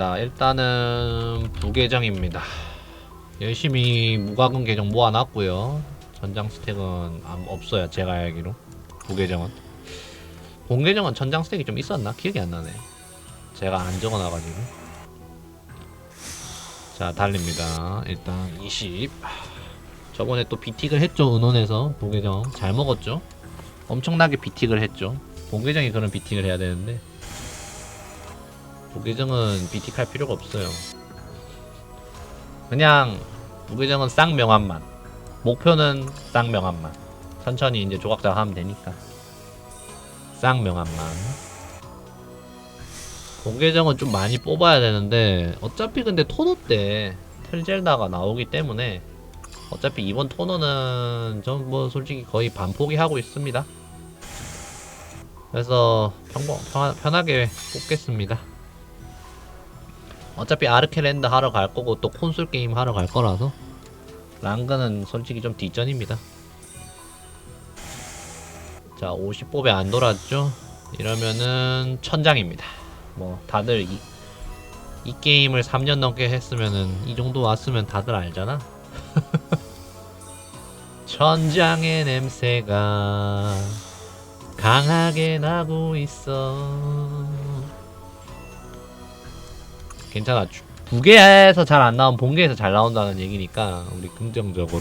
자 일단은 부계정입니다. 열심히 무과금 계정 모아놨고요. 전장 스택은 안- 없어요 제가 알기로. 부계정은. 본계정은 전장 스택이 좀 있었나? 기억이 안 나네. 제가 안 적어놔가지고. 자 달립니다. 일단 20 저번에 또 비틱을 했죠 은원에서. 본계정 잘 먹었죠? 엄청나게 비틱을 했죠. 본계정이 그런 비틱을 해야 되는데 부계정은 비틱할 필요가 없어요. 그냥 부계정은 쌍명함만. 목표는 쌍명함만. 천천히 이제 조각작 하면 되니까. 쌍명함만. 본계정은 좀 많이 뽑아야 되는데 어차피 근데 토너 때 틀젤다가 나오기 때문에 어차피 이번 토너는 전 뭐 솔직히 거의 반포기 하고 있습니다. 그래서 평범, 편, 편하게 뽑겠습니다. 어차피 아르케랜드 하러 갈 거고 또 콘솔 게임 하러 갈 거라서 랑그는 솔직히 좀 뒷전입니다. 자 50뽑에 안 돌았죠? 이러면은 천장입니다. 뭐 다들 이, 이 게임을 3년 넘게 했으면은 이 정도 왔으면 다들 알잖아. 천장의 냄새가 강하게 나고 있어. 괜찮아. 주- 부계에서 잘 안 나온 본계에서 잘 나온다는 얘기니까 우리 긍정적으로.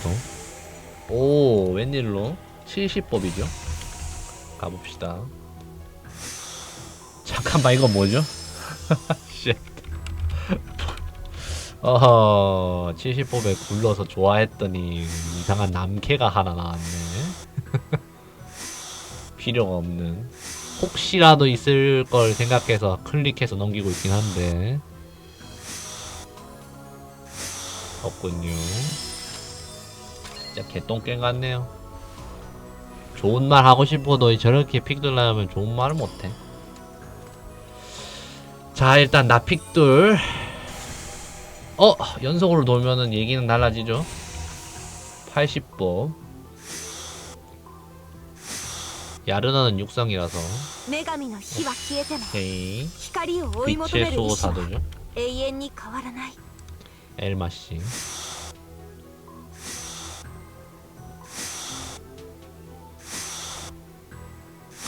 오 웬일로 70법이죠. 가봅시다. 잠깐만 이거 뭐죠? 쉣. 어허 70법에 굴러서 좋아했더니 이상한 남캐가 하나 나왔네. 필요가 없는. 혹시라도 있을 걸 생각해서 클릭해서 넘기고 있긴 한데. 없군요. 진짜 개똥갱 같네요. 좋은 말 하고 싶어도 저렇게 픽들 나면 좋은 말을 못해. 자, 일단 나 픽들. 어! 연속으로 돌면은 얘기는 달라지죠. 80법. 야르나는 육상이라서. 오케이. 빛의 수호사도죠. 엘마 씨.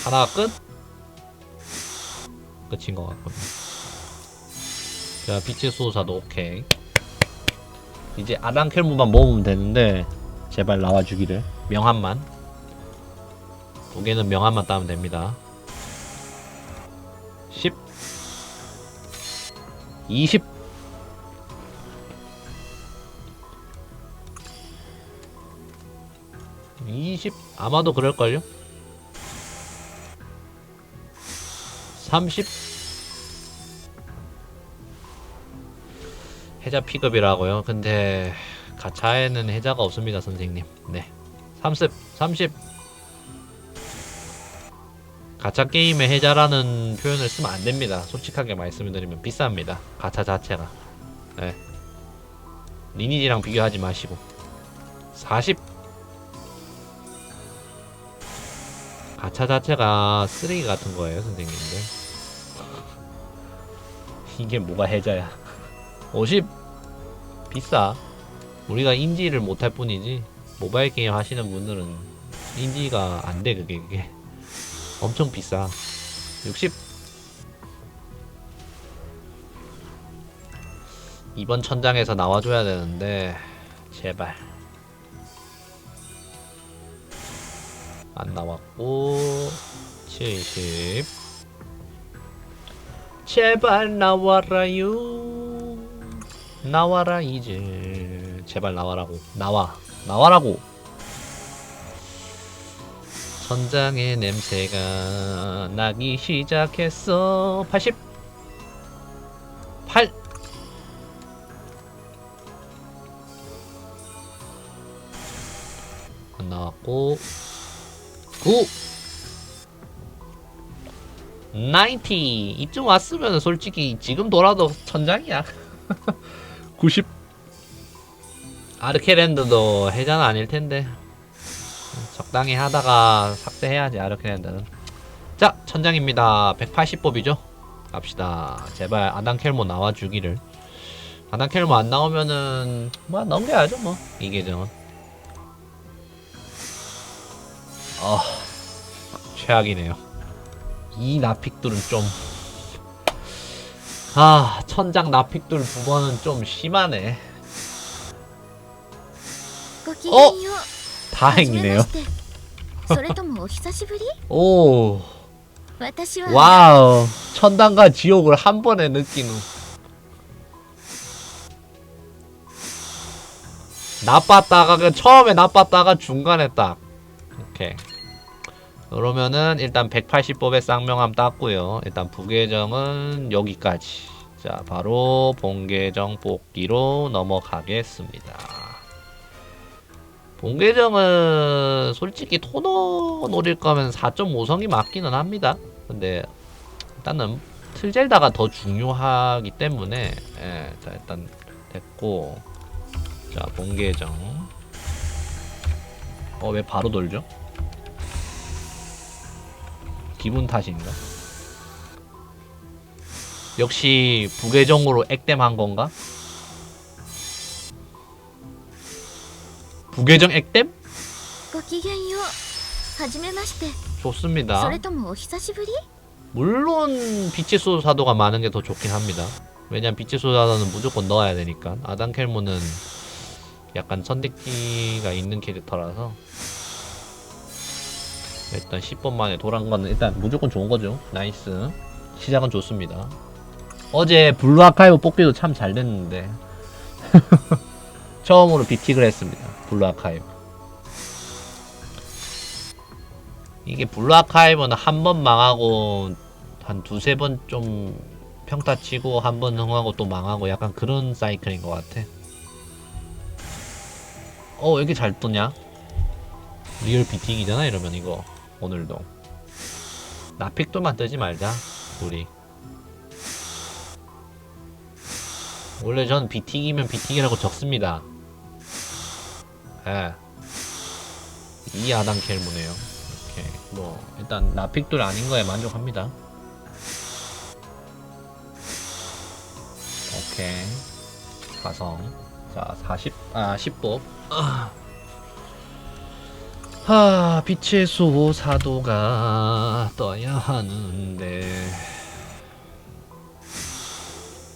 하나 끝? 끝인 것 같군요. 자, 빛의 수호사도 오케이. 이제 아랑켈무만 모으면 되는데 제발 나와주기를. 명함만. 두 개는 명함만 따면 됩니다. 10 20 20 아마도 그럴걸요? 30 해자 픽업이라고요? 근데 가차에는 해자가 없습니다 선생님. 네. 30 30 가차 게임의 해자라는 표현을 쓰면 안 됩니다. 솔직하게 말씀드리면 비쌉니다. 가차 자체가. 네. 리니지랑 비교하지 마시고. 40 가차 자체가 쓰레기 같은 거예요, 선생님들. 이게 뭐가 해자야. 50 비싸. 우리가 인지를 못할 뿐이지 모바일 게임 하시는 분들은 인지가 안 돼 그게 그게 엄청 비싸. 60 이번 천장에서 나와줘야 되는데 제발 안 나왔고 70 제발 나와라요. 나와라 이제. 제발 나와라고. 나와. 나와라고. 천장의 냄새가 나기 시작했어. 80 8안 나왔고 9 90 이쯤 왔으면 솔직히 지금 돌아도 천장이야. 90 아르케랜드도 해자는 아닐 텐데. 적당히 하다가 삭제해야지 아르케랜드는. 자 천장입니다. 180법이죠? 갑시다. 제발 아단 켈모 나와주기를. 아단 켈모 안 나오면은 뭐 넘겨야죠 뭐. 이 계정은. 아 최악이네요. 이 나픽들은 좀. 아, 천장 나픽들 두 번은 좀 심하네. 어? 다행이네요. 오. 와우. 천당과 지옥을 한 번에 느낀 후. 나빴다가, 그 처음에 나빴다가 중간에 딱. 오케이. 그러면은 일단 180법의 쌍명함 땄고요. 일단 부계정은 여기까지. 자 바로 본계정 뽑기로 넘어가겠습니다. 본계정은 솔직히 토너 노릴 거면 4.5성이 맞기는 합니다. 근데 일단은 틀젤다가 더 중요하기 때문에 예, 자 일단 됐고. 자 본계정. 어 왜 바로 돌죠? 기분 탓인가? 역시 부계정으로 액땜한 건가? 부계정 액땜? 좋습니다. 물론 빛의 소사도가 많은 게 더 좋긴 합니다. 왜냐면 빛의 소사도는 무조건 넣어야 되니까. 아단 켈모는 약간 선택기가 있는 캐릭터라서 일단 10번 만에 돌아온 거는 일단 무조건 좋은 거죠. 나이스. 시작은 좋습니다. 어제 블루 아카이브 뽑기도 참 잘 됐는데 처음으로 비틱을 했습니다. 블루 아카이브. 이게 블루 아카이브는 한 번 망하고 한 두세 번 좀 평타 치고 한 번 흥하고 또 망하고 약간 그런 사이클인 것 같아. 어, 왜 이렇게 잘 뜨냐? 리얼 비틱이잖아, 이러면 이거. 오늘도. 나픽도만 뜨지 말자, 우리. 원래 전 비틱이면 비틱이라고 적습니다. 예. 이 아당 켈모네요. 오케이. 뭐, 일단 나픽돌 아닌 거에 만족합니다. 오케이. 가성. 자, 40, 아, 10법. 하, 빛의 수호 사도가 떠야 하는데.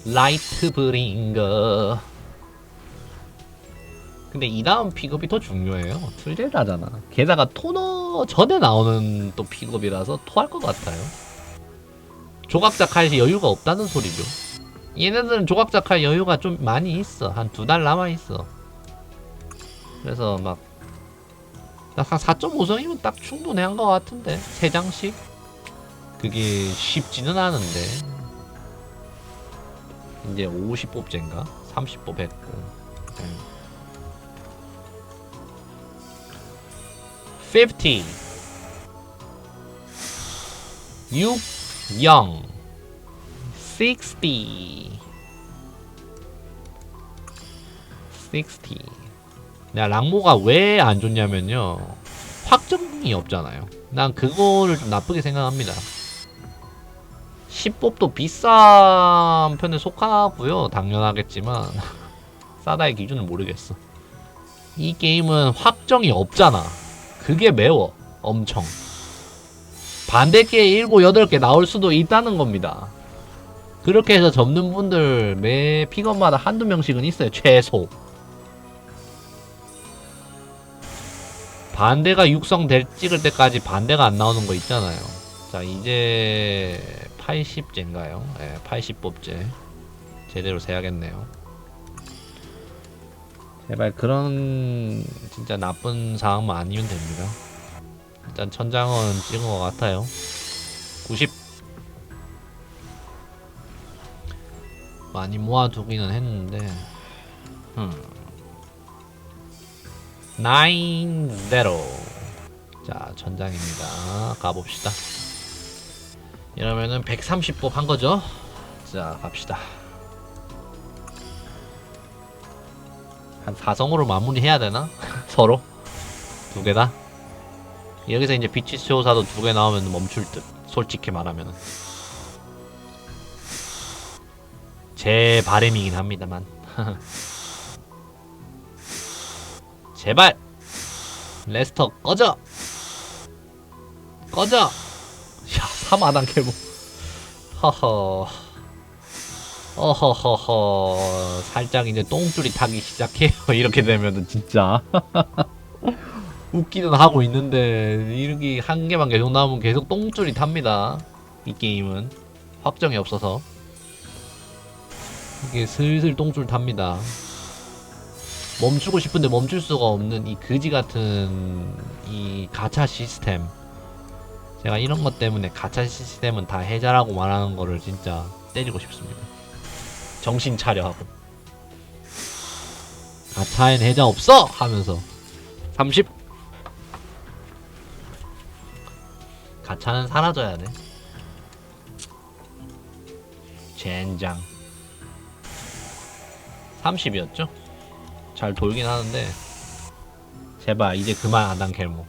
라이트 브링거. 근데 이 다음 픽업이 더 중요해요. 틀제라잖아. 게다가 토너 전에 나오는 또 픽업이라서 토할 것 같아요. 조각자 칼이 여유가 없다는 소리죠. 얘네들은 조각자 칼 여유가 좀 많이 있어. 한 두 달 남아 있어. 그래서 막, 한 4.5성이면 딱 충분한 것 같은데. 세 장씩? 그게 쉽지는 않은데. 이제 50뽑제인가? 30뽑 했고. 네. 50 6 0 60 60 내가 랑모가 왜 안 좋냐면요. 확정이 없잖아요. 난 그거를 좀 나쁘게 생각합니다. 10법도 비싼 편에 속하고요. 당연하겠지만 싸다의 기준을 모르겠어. 이 게임은 확정이 없잖아. 그게 매워. 엄청. 반대께 7, 8개 나올 수도 있다는 겁니다. 그렇게 해서 접는 분들 매 픽업마다 한두 명씩은 있어요. 최소 반대가 육성될 찍을 때까지 반대가 안 나오는 거 있잖아요 자 이제 80제인가요? 네, 80법제 제대로 세야겠네요 제발 그런 진짜 나쁜 상황만 아니면 됩니다. 일단 천장은 찍은 것 같아요. 90 많이 모아두기는 했는데 음. 9-0자 천장입니다. 가봅시다. 이러면은 130법 한 거죠? 자 갑시다. 한 4성으로 마무리해야 되나? 서로? 두 개다? 여기서 이제 비치 쇼사도 두 개 나오면 멈출 듯. 솔직히 말하면. 제 바램이긴 합니다만 제발. 레스터 꺼져. 꺼져. 야 3하단 캐고 허허. 어허허허. 살짝 이제 똥줄이 타기 시작해요. 이렇게 되면은 진짜. 웃기는 하고 있는데 이렇게 한 개만 계속 나오면 계속 똥줄이 탑니다. 이 게임은. 확정이 없어서. 이게 슬슬 똥줄 탑니다 멈추고 싶은데 멈출 수가 없는 이 그지 같은 이 가차 시스템. 제가 이런 것 때문에 가차 시스템은 다 해자라고 말하는 거를 진짜 때리고 싶습니다. 정신 차려 하고. 가차엔 해자 없어! 하면서. 30 가차는 사라져야 돼. 젠장. 30이었죠? 잘 돌긴 하는데 제발 이제 그만 안당 켈모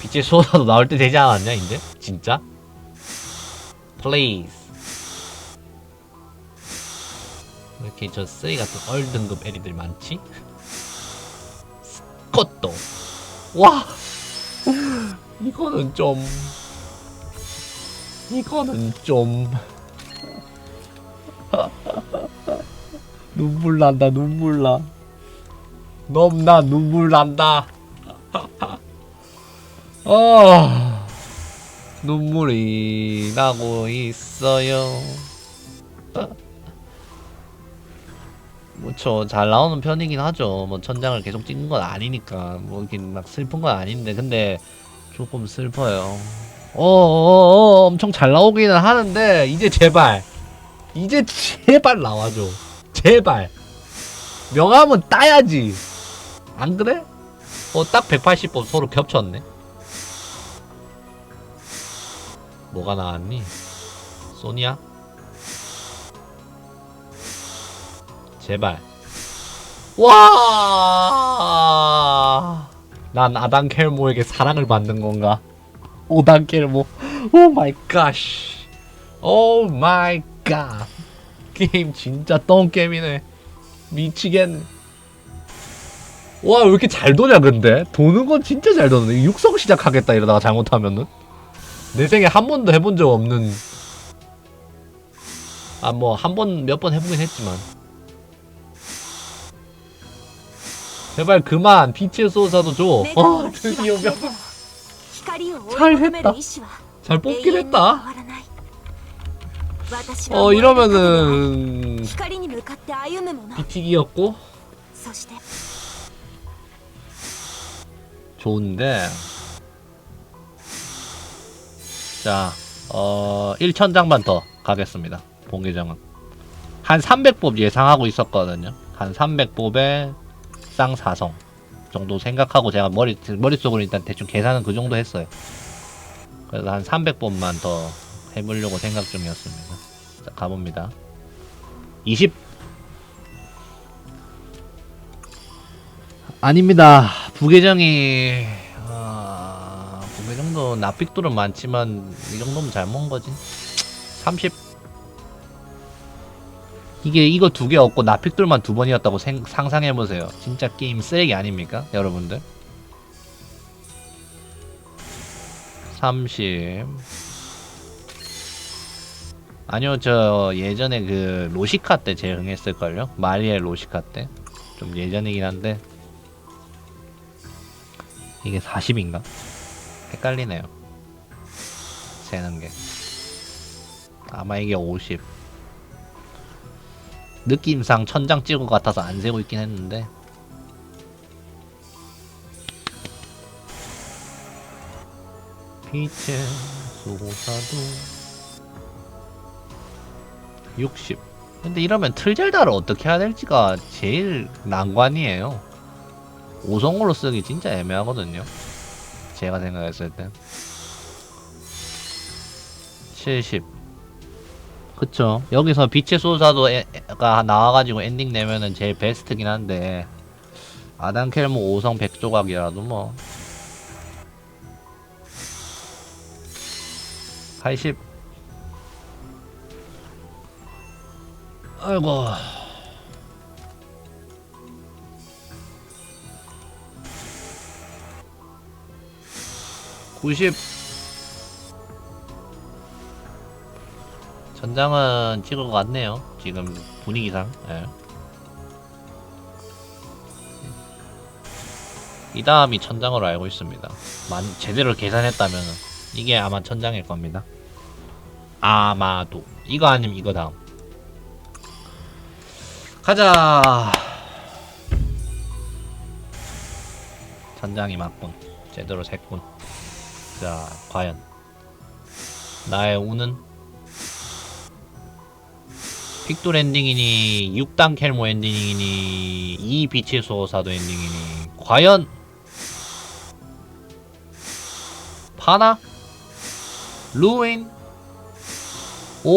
빛의 수호자도 나올 때 되지 않았냐 이제? 진짜? 왜 이렇게 저 쓰레기 같은 얼 등급 애리들 많지? 스컷도 와 이거는 좀 이거는 좀 눈물 난다 눈물 나. 넘나 눈물 난다. 아 눈물이 나고 있어요. 뭐저 잘 나오는 편이긴 하죠. 뭐 천장을 계속 찍는 건 아니니까. 뭐 이렇게 막 슬픈 건 아닌데. 근데 조금 슬퍼요. 어어어 엄청 잘 나오기는 하는데 이제 제발. 이제 제발 나와줘 제발 명함은 따야지 안 그래? 어 딱 180번 서로 겹쳤네 뭐가 나왔니? 소니야? 제발 와! 난 아단 켈모에게 사랑을 받는 건가? 오단 켈모 오 마이 갓. 오 마이 갓. 게임 진짜 똥게임이네. 미치겠네. 와 왜 이렇게 잘 도냐 근데? 도는 건 진짜 잘 도는데. 육성 시작하겠다 이러다가 잘못하면은. 내 생에 한 번도 해본 적 없는. 아 뭐 한 번 몇 번 해보긴 했지만. 제발 그만. 빛의 소사도 줘. 어, 드디어 몇 잘했다. 잘 뽑긴 했다. 어 이러면은 비틱이었고 좋은데 자, 어 1천장만 더 가겠습니다. 봉계정은 한 300법 예상하고 있었거든요. 한 300법에 쌍사성 정도 생각하고 제가 머리 머릿속으로 일단 대충 계산은 그 정도 했어요. 그래서 한 300법만 더 해보려고 생각 중이었습니다. 자, 가봅니다. 20 아닙니다. 부계정이 아, 부계정도 납빅돌은 많지만 이 정도면 잘 먹은 거지. 30 이게 이거 두 개 없고 납픽돌만 두 번이었다고 생, 상상해 보세요. 진짜 게임 쓰레기 아닙니까, 여러분들? 30 아니요, 저 예전에 그 로시카 때 제일 흥했을걸요? 마리엘 로시카 때. 좀 예전이긴 한데 이게 40인가? 헷갈리네요. 세는 게. 아마 이게 50. 느낌상 천장 찍은 것 같아서 안 세고 있긴 했는데. 빛의 소사도 60. 근데 이러면 틀젤다를 어떻게 해야 될지가 제일 난관이에요. 5성으로 쓰기 진짜 애매하거든요. 제가 생각했을 때. 70. 그쵸. 여기서 빛의 소사도가 나와가지고 엔딩 내면은 제일 베스트긴 한데, 아단켈모 5성 100조각이라도 뭐. 80. 아이고. 구십. 전장은 찍을 것 같네요. 지금 분위기상. 예. 이 다음이 천장으로 알고 있습니다. 만 제대로 계산했다면 이게 아마 천장일 겁니다. 아마도 이거 아니면 이거 다음. 가자. 천장이 맞군. 제대로 샜군. 자, 과연 나의 운은 픽돌 엔딩이니 6단 켈모 엔딩이니 이 빛의 수호사도 엔딩이니 과연 파나 루인 오.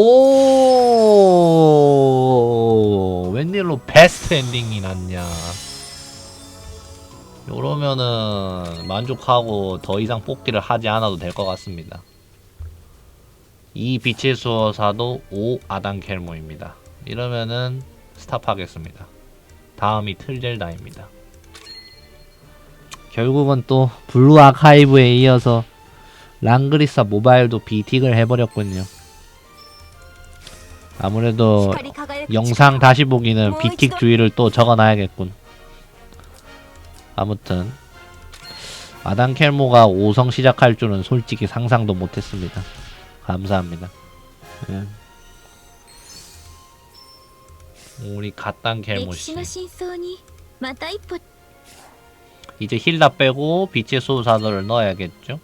웬일로 베스트 엔딩이 났냐. 요러면은 만족하고 더 이상 뽑기를 하지 않아도 될 것 같습니다. 이 빛의 수호사도 5 아단 켈모입니다. 이러면은 스탑하겠습니다. 다음이 틀젤다입니다. 결국은 또 블루 아카이브에 이어서 랑그리사 모바일도 비틱을 해버렸군요 아무래도 영상 다시 보기는 빅킥 주의를 또 적어놔야겠군. 아무튼 아단 켈모가 5성 시작할 줄은 솔직히 상상도 못했습니다. 감사합니다. 예. 우리 갓단 켈모 씨. 이제 힐다 빼고 빛의 소사들을 넣어야겠죠?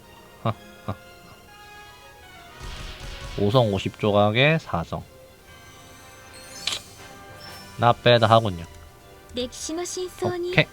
5성 50조각에 4성 나빼다 하군요. 오케이.